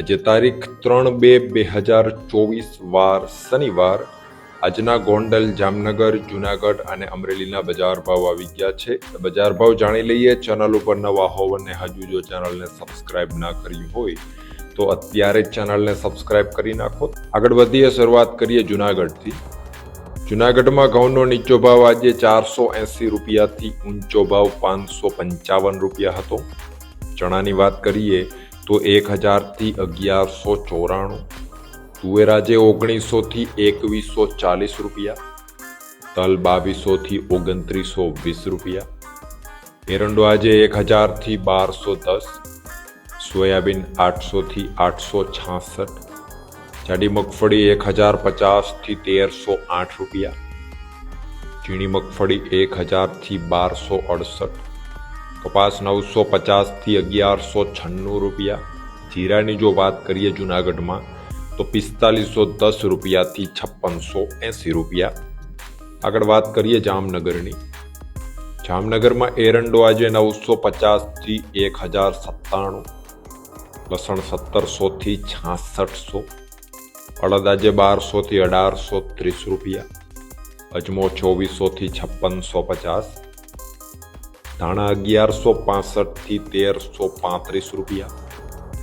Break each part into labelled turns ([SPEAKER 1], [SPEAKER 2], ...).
[SPEAKER 1] આજે તારીખ ત્રણ બે બે હજાર ચોવીસ વાર શનિવાર. આજના ગોંડલ, જામનગર, જુનાગઢ અને અમરેલીના બજાર ભાવ આવી ગયા છે. બજાર ભાવ જાણી લઈએ. ચેનલ ઉપર નવા હોવ અને હજુ જો ચેનલને સબસ્ક્રાઇબ ના કરી હોય, તો અત્યારે ચેનલને સબસ્ક્રાઇબ કરી નાખો. આગળ વધીએ શરૂઆત કરીએ જુનાગઢથી. જુનાગઢમાં ઘઉંનો નીચો ભાવ આજે ચારસો એંસી રૂપિયાથી ઊંચો ભાવ પાંચસો પંચાવન રૂપિયા હતો. ચણાની વાત કરીએ તો એક હજારથી અગિયારસો ચોરાણું. તુવેરાજે ઓગણીસોથી એકવીસો ચાલીસ રૂપિયા. તલ બાવીસોથી ઓગણત્રીસો વીસ રૂપિયા. એરંડો આજે એક હજારથી બારસો દસ. સોયાબીન આઠસોથી આઠસો છાસઠ. જાડી મગફળી એક હજાર પચાસથી તેરસો આઠ રૂપિયા. ઝીણી મગફળી એક હજારથી બારસો અડસઠ. કપાસ નવસો પચાસથી અગિયારસો છન્નું રૂપિયા. જીરાની જો વાત કરીએ જુનાગઢમાં, તો પિસ્તાલીસો દસ રૂપિયાથી છપ્પનસો એંસી રૂપિયા. આગળ વાત કરીએ જામનગરની. જામનગરમાં એરંડો આજે નવસો પચાસથી એક હજાર સત્તાણું, લસણ સત્તરસોથી છાસઠસો, અડદ આજે બારસોથી અઢારસો ત્રીસ રૂપિયા, અજમો ચોવીસોથી છપ્પનસો પચાસ ધાણા અગિયારસો પાસઠથી તેરસો પાંત્રીસ રૂપિયા.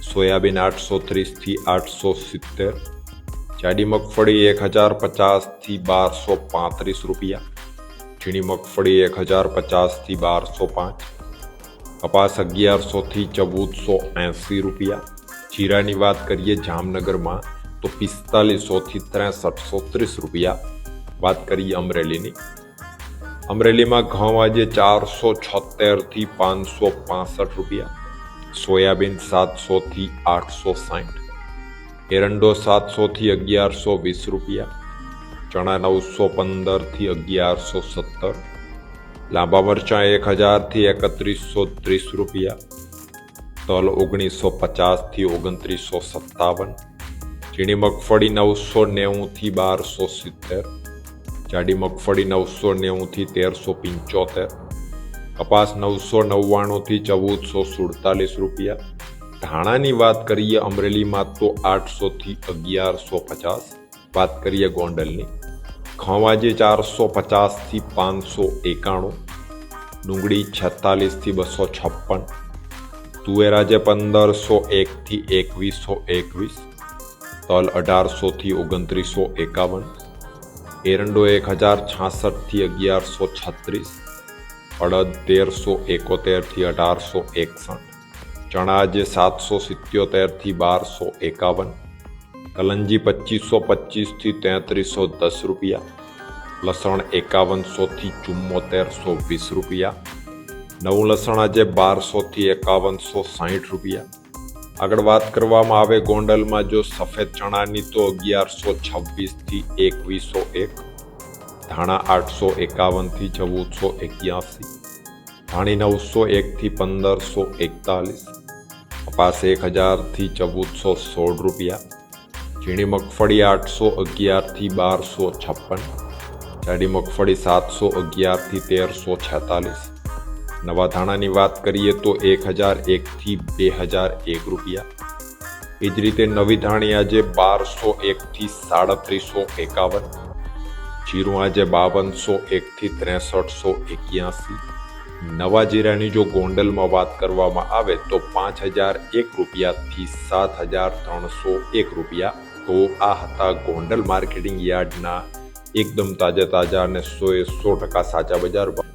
[SPEAKER 1] સોયાબીન આઠસો ત્રીસથી આઠસો સિત્તેર. જાડી મગફળી એક હજાર પચાસથી બારસો પાંત્રીસ રૂપિયા. ઝીણી મગફળી એક હજાર પચાસથી બારસો પાંચ. કપાસ અગિયારસોથી ચૌદસો એંસી રૂપિયા. જીરાની વાત કરીએ જામનગરમાં, તો પિસ્તાલીસોથી ત્રેસઠસો ત્રીસ રૂપિયા. વાત કરીએ અમરેલીની અમરેલીમાં ઘઉં આજે ચારસો છોતેરથી પાંચસો પાસઠ રૂપિયા. સોયાબીન સાતસોથી આઠસો સાઠ એરંડો સાતસોથી અગિયારસો વીસ રૂપિયા. ચણા નવસો પંદરથી અગિયારસો સત્તર. લાંબા મરચાં એક હજારથી એકત્રીસો ત્રીસ રૂપિયા. તલ ઓગણીસો પચાસથી ઓગણત્રીસો સત્તાવન. ઝીણી મગફળી નવસો નેવુંથી બારસો સિત્તેર. જાડી મગફળી નવસો નેવુંથી તેરસો પંચોતેર. કપાસ નવસો નવ્વાણુંથી ચૌદસો સુડતાલીસ રૂપિયા. ધાણાની વાત કરીએ અમરેલીમાં તો આઠસોથી અગિયારસો પચાસ. વાત કરીએ ગોંડલની. ખવાજે ચારસો પચાસથી પાંચસો એકાણું. ડુંગળી છેતાલીસથી બસો છપ્પન. તુવેરાજે પંદરસો એકથી એકવીસો એકવીસ. તલ અઢારસોથી ઓગણત્રીસો એકાવન. એરંડો એક હજાર છાસઠથી અગિયારસો છત્રીસ અડદ તેરસો એકોતેરથી અઢારસો એકસઠ ચણા આજે સાતસો સિત્યોતેરથી બારસો એકાવન કલંજી પચીસો પચીસથી તેત્રીસો દસ રૂપિયા લસણ એકાવનસોથી ચુમ્મોતેરસો વીસ રૂપિયા નવું લસણ આજે બારસોથી એકાવનસો સાહીઠ રૂપિયા આગળ વાત કરવામાં આવે ગોંડલમાં જો સફેદ ચણાની તો અગિયારસો છવ્વીસથી એકવીસો એક, ધાણા આઠસો એકાવનથી ચૌદસો એક્યાસી, ધાણી નવસો એકથી પંદરસો એકતાલીસ, કપાસ એક હજારથી ચૌદસો સોળ રૂપિયા, ઝીણી મગફળી આઠસો અગિયારથી બારસો છપ્પન, જાડી મગફળી સાતસો અગિયારથી તેરસો છેતાલીસ નવા ધાણાની વાત કરીએ તો એક હજાર એકથી બે હજાર એક રૂપિયા. એ જ રીતે નવી ધાણી આજે બારસો એકથી સાડત્રીસો એકાવન. જીરું આજે બાવનસો એકથી ત્રેસઠસો એક્યાસી. નવા જીરાની જો ગોંડલમાં વાત કરવામાં આવે તો પાંચ હજાર એક રૂપિયાથી સાત હજાર ત્રણસો એક રૂપિયા. તો આ હતા ગોંડલ માર્કેટિંગ યાર્ડના એકદમ તાજા તાજા અને સો એ સો ટકા સાચા બજાર